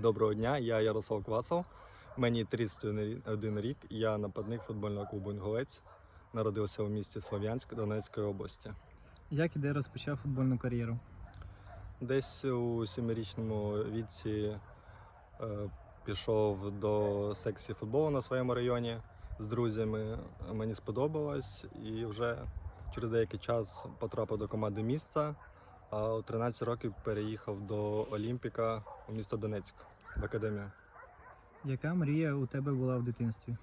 Доброго дня, я Ярослав Квасов. Мені 31 рік. Я нападник футбольного клубу Інгулець. Народився у місті Слов'янськ Донецької області. Як і де розпочав футбольну кар'єру? Десь у сімирічному віці е, пішов до секції футболу на своєму районі з друзями. Мені сподобалось і вже через деякий час потрапив до команди міста. А у 13 років переїхав до Олімпіка у місто Донецьк в академію. Яка мрія у тебе була в дитинстві?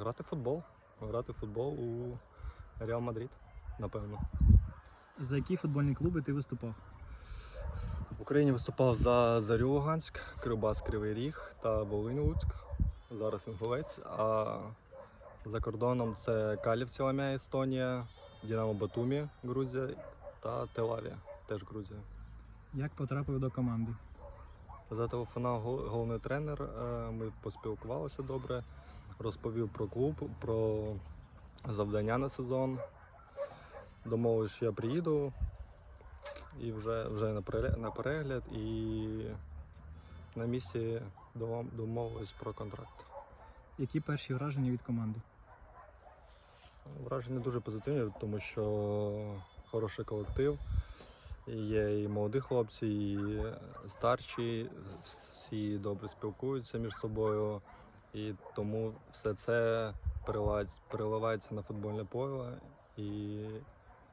Грати в футбол. Грати в футбол у Реал Мадрид, напевно. За які футбольні клуби ти виступав? В Україні виступав за Зарю Луганськ, Кривбас Кривий Ріг та Волинь Луцьк. Зараз Інгулець. А за кордоном це Калів Сіламя, Естонія, Дінамо Батумі, Грузія та Телавія, теж Грузія. Як потрапив до команди? Зателефонував головний тренер, е, ми поспілкувалися добре, розповів про клуб, про завдання на сезон. Домовив, що я приїду і вже, вже на, перегляд і на місці домовились про контракт. Які перші враження від команди? Враження дуже позитивні, тому що хороший колектив. Є і молоді хлопці, і старші, всі добре спілкуються між собою. І тому все це переливається, на футбольне поле. І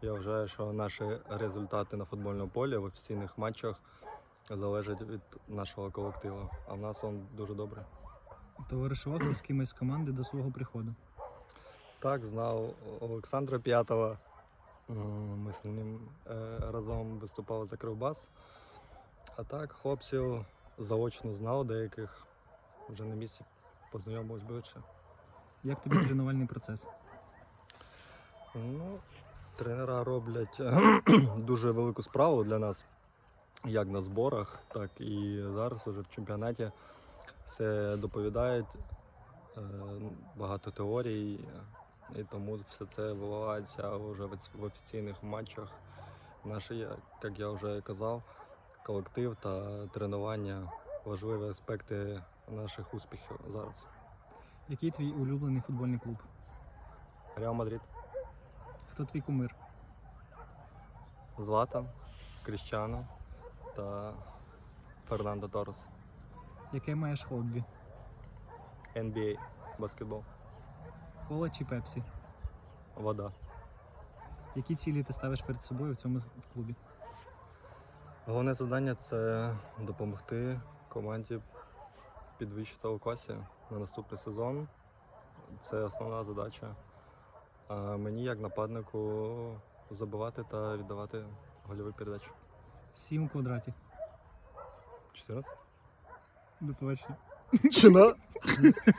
я вважаю, що наші результати на футбольному полі в офіційних матчах залежать від нашого колективу. А в нас він дуже добре. Товаришував з кимось з команди до свого приходу. Так, знав Олександра П'ятова. М, Ми з ним е, разом виступали за Кривбас. А так, хлопців заочно знав деяких. Вже на місці познайомились ближче. Як тобі тренувальний процес? Ну, тренера роблять дуже велику справу для нас, як на зборах, так і зараз уже в чемпіонаті. Все доповідають, е, багато теорій, і тому все це виливається вже в офіційних матчах. Наші, як я вже казав, колектив та тренування важливі аспекти наших успіхів зараз. Який твій улюблений футбольний клуб? Реал Мадрид. Хто твій кумир? Златан, Кріщано та Фернандо Торос. Яке маєш хобі? NBA, баскетбол, Кола чи пепсі? вода. Які цілі ти ставиш перед собою в цьому в клубі? Головне завдання це допомогти команді підвищити у класі на наступний сезон. Це основна задача. А мені, як нападнику, забивати та віддавати гольові передачі. Сім у квадраті. 14? До побачення. Чина?